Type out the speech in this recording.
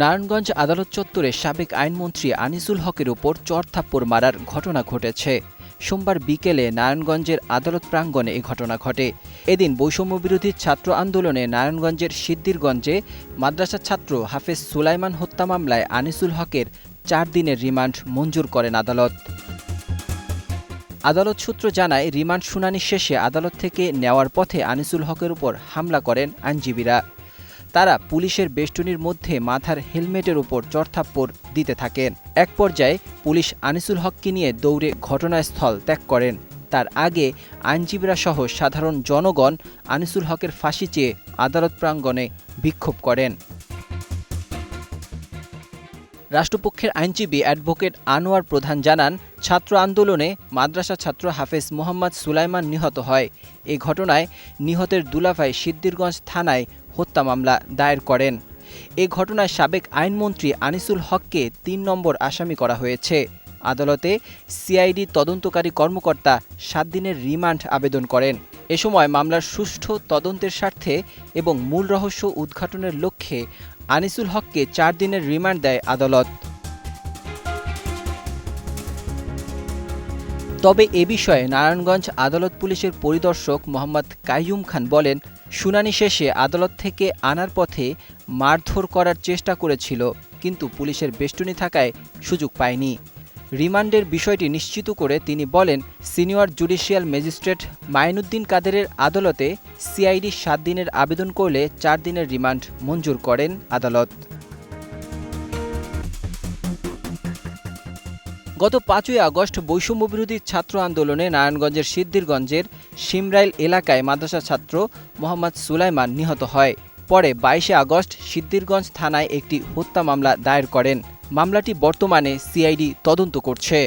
নারায়ণগঞ্জ আদালত চত্বরে সাবেক আইনমন্ত্রী আনিসুল হকের উপর চরথাপ্পড় মারার ঘটনা ঘটেছে। সোমবার বিকেলে নারায়ণগঞ্জের আদালত প্রাঙ্গণে এ ঘটনা ঘটে। এদিন বৈষম্যবিরোধী ছাত্র আন্দোলনে নারায়ণগঞ্জের সিদ্দিরগঞ্জে মাদ্রাসা ছাত্র হাফেজ সুলাইমান হত্যা মামলায় আনিসুল হকের চার দিনের রিমান্ড মঞ্জুর করেন আদালত। আদালত সূত্র জানায়, রিমান্ড শুনানি শেষে আদালত থেকে নেওয়ার পথে আনিসুল হকের উপর হামলা করেন আইনজীবীরা। তারা পুলিশের বেষ্টনীর মধ্যে মাথার হেলমেটের উপর চড়থাপ্পড় দিতে থাকেন। এক পর্যায়ে পুলিশ আনিসুল হককে নিয়ে দৌড়ে ঘটনাস্থল ত্যাগ করেন। তার আগে আইনজীবীরা সহ সাধারণ জনগণ আনিসুল হকের ফাঁসি চেয়ে আদালত প্রাঙ্গণে বিক্ষোভ করেন। রাষ্ট্রপক্ষের আইনজীবী অ্যাডভোকেট আনোয়ার প্রধান জানান, ছাত্র আন্দোলনে মাদ্রাসা ছাত্র হাফেজ মোহাম্মদ সুলাইমান নিহত হয়। এ ঘটনায় নিহতের দুলাভাই সিদ্দিরগঞ্জ থানায় হত্যা মামলা দায়ের করেন। এ ঘটনায় সাবেক আইনমন্ত্রী আনিসুল হককে তিন নম্বর আসামি করা হয়েছে। আদালতে সিআইডি তদন্তকারী কর্মকর্তা সাত দিনের রিমান্ড আবেদন করেন। এ সময় মামলার সুষ্ঠু তদন্তের স্বার্থে এবং মূল রহস্য উদ্ঘাটনের লক্ষ্যে আনিসুল হককে চার দিনের রিমান্ড দেয় আদালত। তবে এ বিষয়ে নারায়ণগঞ্জ আদালত পুলিশের পরিদর্শক মোহাম্মদ কাইয়ুম খান বলেন শুনানি শেষে আদালত থেকে আনার পথে মারধর করার চেষ্টা করেছিল, কিন্তু পুলিশের বেষ্টনী থাকায় সুযোগ পায়নি। রিমান্ডের বিষয়টি নিশ্চিত করে তিনি বলেন, সিনিয়র জুডিশিয়াল ম্যাজিস্ট্রেট মাইনুদ্দিন কাদেরের আদালতে সিআইডি সাত দিনের আবেদন করলে চার দিনের রিমান্ড মঞ্জুর করেন আদালত। গত পাঁচই আগস্ট বৈষম্যবিরোধী ছাত্র আন্দোলনে নারায়ণগঞ্জের সিদ্ধিরগঞ্জের সিমরাইল এলাকায় মাদ্রাসা ছাত্র মোহাম্মদ সুলাইমান নিহত হয়। পরে বাইশে আগস্ট সিদ্ধিরগঞ্জ থানায় একটি হত্যা মামলা দায়ের করেন। মামলাটি বর্তমানে সিআইডি তদন্ত করছে।